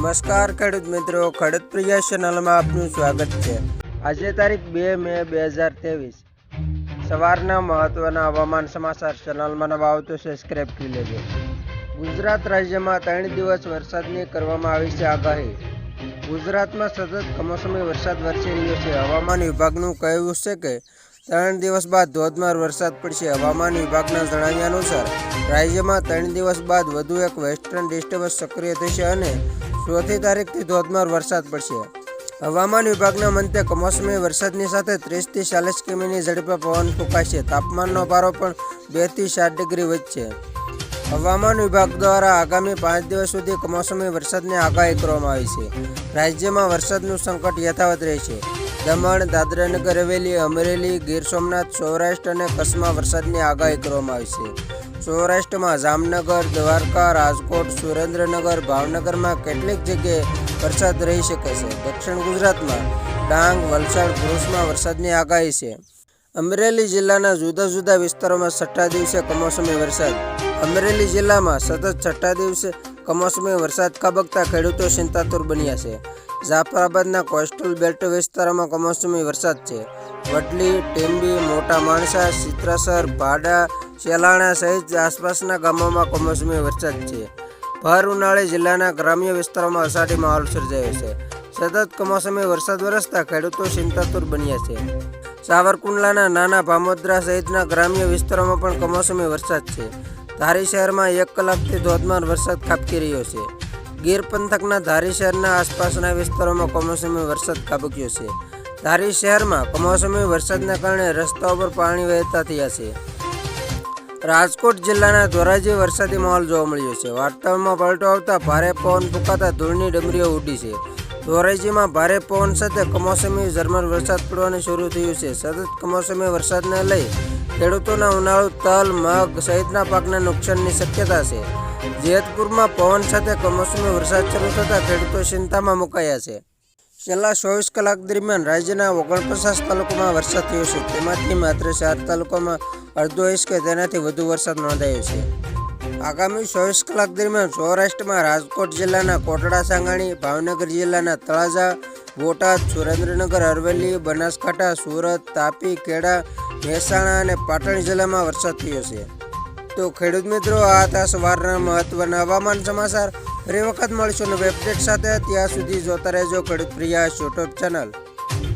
નમસ્કાર ખેડૂત મિત્રો, ખેડૂત પ્રિય ચેનલમાં આપનું સ્વાગત છે. આજે તારીખ બે મે બે હજાર ત્રેવીસ. સવારના મહત્વના હવામાન સમાચાર ચેનલમાં નવા આવતો સબસ્ક્રાઈબ કરી લેજો. ગુજરાત રાજ્યમાં ત્રણ દિવસ વરસાદની કરવામાં આવી છે આગાહી. ગુજરાતમાં સતત કમોસમી વરસાદ વરસી રહ્યો છે. હવામાન વિભાગનું કહેવું છે કે, ત્રણ દિવસ બાદ ધોધમાર વરસાદ પડશે. હવામાન વિભાગના જણાવ્યા અનુસાર, રાજ્યમાં ત્રણ દિવસ બાદ વધુ એક વેસ્ટર્ન ડિસ્ટર્બન્સ સક્રિય થશે અને ચોથી તારીખથી ધોધમાર વરસાદ પડશે. હવામાન વિભાગના મંતે કમોસમી વરસાદની સાથે ત્રીસથી ચાલીસ કિમીની ઝડપે પવન ફૂંકાશે. તાપમાનનો પારો પણ બેથી સાત ડિગ્રી વધશે. હવામાન વિભાગ દ્વારા આગામી પાંચ દિવસ સુધી કમોસમી વરસાદની આગાહી કરવામાં આવી છે. રાજ્યમાં વરસાદનું સંકટ યથાવત રહેશે. દમણ, દાદરાનગર, હવેલી, અમરેલી, ગીર સોમનાથ, સૌરાષ્ટ્ર અને કચ્છમાં વરસાદની આગાહી કરવામાં આવી છે. સૌરાષ્ટ્રમાં જામનગર, દ્વારકા, રાજકોટ, સુરેન્દ્રનગર, ભાવનગરમાં કેટલીક જગ્યાએ વરસાદ રહી શકે છે. દક્ષિણ ગુજરાતમાં ડાંગ, વલસાડ, ભરૂચમાં વરસાદની આગાહી છે. અમરેલી જિલ્લાના જુદા જુદા વિસ્તારોમાં છઠ્ઠા દિવસે કમોસમી વરસાદ. અમરેલી જિલ્લામાં સતત છઠ્ઠા દિવસે કમોસમી વરસાદ ખાબકતા ખેડૂતો ચિંતાતુર બન્યા છે. જાફરાબાદના કોસ્ટલ બેલ્ટ વિસ્તારોમાં કમોસમી વરસાદ છે. વડલી ટેમ્બી મોટા માણસા, સિત્રાસર, ભાડા સેલાણા સહિત આસપાસના ગામોમાં કમોસમી વરસાદ છે. ભર ઉનાળે જિલ્લાના ગ્રામ્ય વિસ્તારોમાં અષાઢી માહોલ સર્જાયો છે. સતત કમોસમી વરસાદ વરસતા ખેડૂતો ચિંતાતુર બન્યા છે. સાવરકુંડલાના નાના ભામોદરા સહિતના ગ્રામ્ય વિસ્તારોમાં પણ કમોસમી વરસાદ છે. ધારી શહેરમાં એક કલાકથી ધોધમાર વરસાદ ખાબકી રહ્યો છે. ગીર પંથકના ધારી શહેરના આસપાસના વિસ્તારોમાં કમોસમી વરસાદ ખાબક્યો છે. ધારી શહેરમાં કમોસમી વરસાદના કારણે રસ્તાઓ પર પાણી વહેતા થયા છે. રાજકોટ જિલ્લાના ધોરાજી વરસાદી માહોલ જોવા મળ્યો છે. વાતાવરણમાં પલટો આવતા ભારે પવન ફૂંકાતા ધૂળની ડમરીઓ ઉડી છે. ધોરાજીમાં ભારે પવન સાથે કમોસમી ઝરમર વરસાદ પડવાનું શરૂ થયું છે. સતત કમોસમી વરસાદને લઈ ખેડૂતોના ઉનાળુ તલ, મગ સહિતના પાકના નુકસાનની શક્યતા છે. જેતપુરમાં પવન સાથે કમોસમી વરસાદ શરૂ થતાં ખેડૂતો ચિંતામાં મુકાયા છે. છેલ્લા ચોવીસ કલાક દરમિયાન રાજ્યના ઓગણપચાસ તાલુકામાં વરસાદ થયો છે. તેમાંથી માત્ર ચાર તાલુકામાં અડધો ઇંચ કે તેનાથી વધુ વરસાદ નોંધાયો છે. આગામી ચોવીસ કલાક દરમિયાન સૌરાષ્ટ્રમાં રાજકોટ જિલ્લાના કોટડા, સાંગાણી, ભાવનગર જિલ્લાના તળાજા, બોટાદ, સુરેન્દ્રનગર, અરવલ્લી, બનાસકાંઠા, સુરત, તાપી, ખેડા, મહેસાણા અને પાટણ જિલ્લામાં વરસાદ થયો છે. તો ખેડૂત મિત્રો, આ હતા સવારના મહત્વના હવામાન સમાચાર. ફરી વખત મળીશું નવી અપડેટ સાથે. ત્યાં સુધી જોતા રહેજો ખેડૂત પ્રિયા યુટ્યુબ ચેનલ.